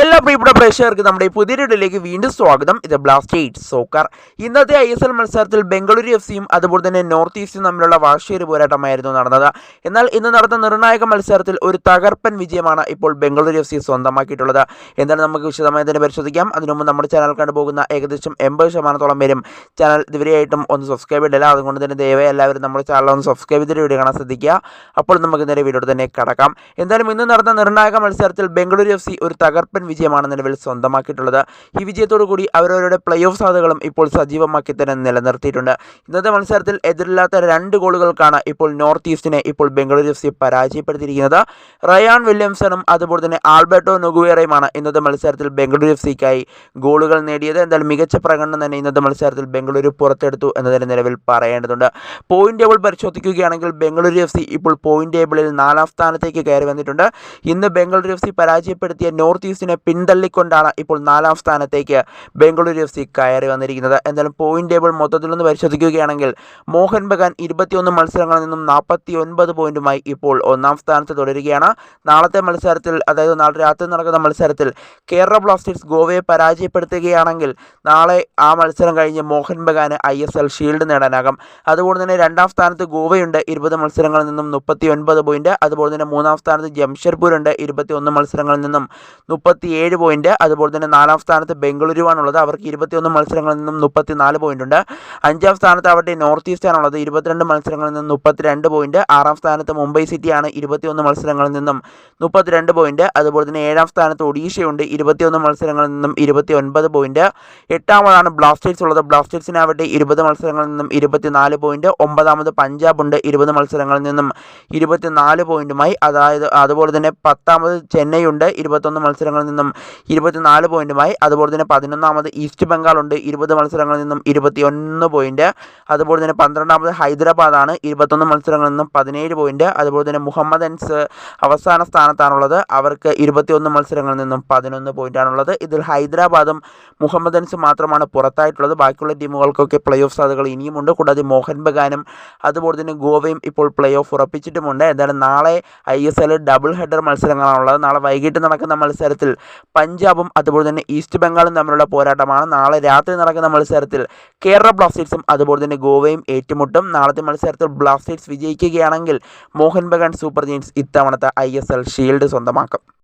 എല്ലാ പ്രിയപ്പെട്ട പ്രേക്ഷകർക്ക് നമ്മുടെ പുതിയ വീഡിയോയിലേക്ക് വീണ്ടും സ്വാഗതം. ഇത് ബ്ലാസ്റ്റേറ്റ് സോക്കർ ഇന്നത്തെ ഐ എസ് എൽ മത്സരത്തിൽ ബംഗളൂരു എഫ് സിയും അതുപോലെ തന്നെ നോർത്ത് ഈസ്റ്റും തമ്മിലുള്ള വാശിയേറി പോരാട്ടമായിരുന്നു നടന്നത്. എന്നാൽ ഇന്ന് നടന്ന നിർണായക മത്സരത്തിൽ ഒരു തകർപ്പൻ വിജയമാണ് ഇപ്പോൾ ബംഗളൂരു എഫ് സി സ്വന്തമാക്കിയിട്ടുള്ളത്. എന്താണ് നമുക്ക് വിശദമായി തന്നെ പരിശോധിക്കാം. അതിനു മുമ്പ് നമ്മുടെ ചാനൽ കണ്ടുപോകുന്ന ഏകദേശം എൺപത് ശതമാനത്തോളം പേരും ചാനൽ ഇതുവരെയായിട്ടും ഒന്ന് സബ്സ്ക്രൈബ് ചെയ്തില്ല അതുകൊണ്ട് തന്നെ ദയവായി എല്ലാവരും നമ്മുടെ ചാനൽ ഒന്ന് സബ്സ്ക്രൈബ് ചെയ്തിട്ട് വീഡിയോ കാണാൻ ശ്രദ്ധിക്കുക. അപ്പോൾ നമുക്ക് നേരെ വീഡിയോ തന്നെ കടക്കാം. എന്തായാലും ഇന്ന് നടന്ന നിർണായക മത്സരത്തിൽ ബംഗളൂരു എഫ് സി ഒരു തകർപ്പൻ വിജയമാണ് നിലവിൽ സ്വന്തമാക്കിയിട്ടുള്ളത്. ഈ വിജയത്തോടു കൂടി അവരവരുടെ പ്ലേ ഓഫ് സാധ്യതകളും ഇപ്പോൾ സജീവമാക്കി തന്നെ നിലനിർത്തിയിട്ടുണ്ട്. ഇന്നത്തെ മത്സരത്തിൽ എതിരില്ലാത്ത രണ്ട് ഗോളുകൾക്കാണ് ഇപ്പോൾ നോർത്ത് ഈസ്റ്റിനെ ഇപ്പോൾ ബംഗളൂരു എഫ് സി പരാജയപ്പെടുത്തിയിരിക്കുന്നത്. റയാൻ വില്യംസണും അതുപോലെ തന്നെ ആൽബർട്ടോ നുഗുവേറയുമാണ് ഇന്നത്തെ മത്സരത്തിൽ ബംഗളൂരു എഫ് സിക്കായി ഗോളുകൾ നേടിയത്. എന്തായാലും മികച്ച പ്രകടനം തന്നെ ഇന്നത്തെ മത്സരത്തിൽ ബംഗളൂരു പുറത്തെടുത്തു എന്നതിന് നിലവിൽ പറയേണ്ടതുണ്ട്. പോയിന്റ് ടേബിൾ പരിശോധിക്കുകയാണെങ്കിൽ ബംഗളൂരു എഫ് സി ഇപ്പോൾ പോയിന്റ് ടേബിളിൽ നാലാം സ്ഥാനത്തേക്ക് കയറി വന്നിട്ടുണ്ട്. ഇന്ന് ബംഗളൂരു എഫ് സി പരാജയപ്പെടുത്തിയ നോർത്ത് ഈസ്റ്റിനെ പിന്തള്ളിക്കൊണ്ടാണ് ഇപ്പോൾ നാലാം സ്ഥാനത്തേക്ക് ബംഗളൂരു എഫ് സി കയറി വന്നിരിക്കുന്നത്. എന്തായാലും പോയിന്റ് ടേബിൾ മൊത്തത്തിൽ നിന്ന് പരിശോധിക്കുകയാണെങ്കിൽ മോഹൻ ബഗാൻ ഇരുപത്തിയൊന്ന് മത്സരങ്ങളിൽ നിന്നും നാൽപ്പത്തി ഒൻപത് പോയിന്റുമായി ഇപ്പോൾ ഒന്നാം സ്ഥാനത്ത് തുടരുകയാണ്. നാളത്തെ മത്സരത്തിൽ അതായത് നാളെ രാത്രി നടക്കുന്ന മത്സരത്തിൽ കേരള ബ്ലാസ്റ്റേഴ്സ് ഗോവയെ പരാജയപ്പെടുത്തുകയാണെങ്കിൽ നാളെ ആ മത്സരം കഴിഞ്ഞ് മോഹൻ ബഗാന് ഐ എസ് എൽ ഷീൽഡ് നേടാനാകും. അതുപോലെ തന്നെ രണ്ടാം സ്ഥാനത്ത് ഗോവയുണ്ട് ഇരുപത് മത്സരങ്ങളിൽ നിന്നും മുപ്പത്തി ഒൻപത് പോയിന്റ് അതുപോലെ തന്നെ മൂന്നാം സ്ഥാനത്ത് ജംഷഡ്പൂരുണ്ട് ഇരുപത്തി ഒന്ന് മത്സരങ്ങളിൽ നിന്നും മുപ്പത്തിയേഴ് പോയിന്റ് അതുപോലെ തന്നെ നാലാം സ്ഥാനത്ത് ബംഗളൂരുവാണുള്ളത്. അവർക്ക് ഇരുപത്തിയൊന്ന് മത്സരങ്ങളിൽ നിന്നും മുപ്പത്തിനാല് പോയിന്റ് ഉണ്ട്. അഞ്ചാം സ്ഥാനത്ത് അവരുടെ നോർത്ത് ഈസ്റ്റ് ആണുള്ളത് ഇരുപത്തിരണ്ട് മത്സരങ്ങളിൽ നിന്നും മുപ്പത്തിരണ്ട് പോയിന്റ് ആറാം സ്ഥാനത്ത് മുംബൈ സിറ്റിയാണ് ഇരുപത്തിയൊന്ന് മത്സരങ്ങളിൽ നിന്നും മുപ്പത്തിരണ്ട് പോയിന്റ് അതുപോലെ തന്നെ ഏഴാം സ്ഥാനത്ത് ഒഡീഷയുണ്ട് ഇരുപത്തിയൊന്ന് മത്സരങ്ങളിൽ നിന്നും ഇരുപത്തി ഒൻപത് പോയിന്റ് എട്ടാമതാണ് ബ്ലാസ്റ്റേഴ്സ് ഉള്ളത്. ബ്ലാസ്റ്റേഴ്സിന് അവരുടെ ഇരുപത് മത്സരങ്ങളിൽ നിന്നും ഇരുപത്തിനാല് പോയിന്റ് ഒമ്പതാമത് പഞ്ചാബ് ഉണ്ട് ഇരുപത് മത്സരങ്ങളിൽ നിന്നും ഇരുപത്തിനാല് പോയിന്റുമായി അതായത് അതുപോലെ തന്നെ പത്താമത് ചെന്നൈ ഉണ്ട് ഇരുപത്തൊന്ന് മത്സരങ്ങളിൽ ഇരുപത്തിനാല് പോയിന്റുമായി. അതുപോലെ തന്നെ പതിനൊന്നാമത് ഈസ്റ്റ് ബംഗാൾ ഉണ്ട്. ഇരുപത് മത്സരങ്ങളിൽ നിന്നും ഇരുപത്തിയൊന്ന് പോയിന്റ്. അതുപോലെ തന്നെ പന്ത്രണ്ടാമത് ഹൈദരാബാദാണ് ഇരുപത്തൊന്ന് മത്സരങ്ങളിൽ നിന്നും പതിനേഴ് പോയിന്റ്. അതുപോലെ തന്നെ മുഹമ്മദൻസ് അവസാന സ്ഥാനത്താണുള്ളത്. അവർക്ക് ഇരുപത്തിയൊന്ന് മത്സരങ്ങളിൽ നിന്നും പതിനൊന്ന് പോയിന്റാണുള്ളത് ഇതിൽ ഹൈദരാബാദും മുഹമ്മദൻസും മാത്രമാണ് പുറത്തായിട്ടുള്ളത്. ബാക്കിയുള്ള ടീമുകൾക്കൊക്കെ പ്ലേ ഓഫ് സാധ്യതകൾ ഇനിയുമുണ്ട് കൂടാതെ മോഹൻ ബഗാനും അതുപോലെ തന്നെ ഗോവയും ഇപ്പോൾ പ്ലേ ഓഫ് ഉറപ്പിച്ചിട്ടുമുണ്ട്. എന്തായാലും നാളെ I S L double header മത്സരങ്ങളാണുള്ളത്. നാളെ വൈകിട്ട് നടക്കുന്ന മത്സരത്തിൽ പഞ്ചാബും അതുപോലെ തന്നെ ഈസ്റ്റ് ബംഗാളും തമ്മിലുള്ള പോരാട്ടമാണ്. നാളെ രാത്രി നടക്കുന്ന മത്സരത്തിൽ കേരള ബ്ലാസ്റ്റേഴ്സും അതുപോലെ തന്നെ ഗോവയും ഏറ്റുമുട്ടും. നാളത്തെ മത്സരത്തിൽ ബ്ലാസ്റ്റേഴ്സ് വിജയിക്കുകയാണെങ്കിൽ മോഹൻ ബഗാൻ സൂപ്പർ ജെയിൻസ് ഇത്തവണത്തെ ഐ ഷീൽഡ് സ്വന്തമാക്കും.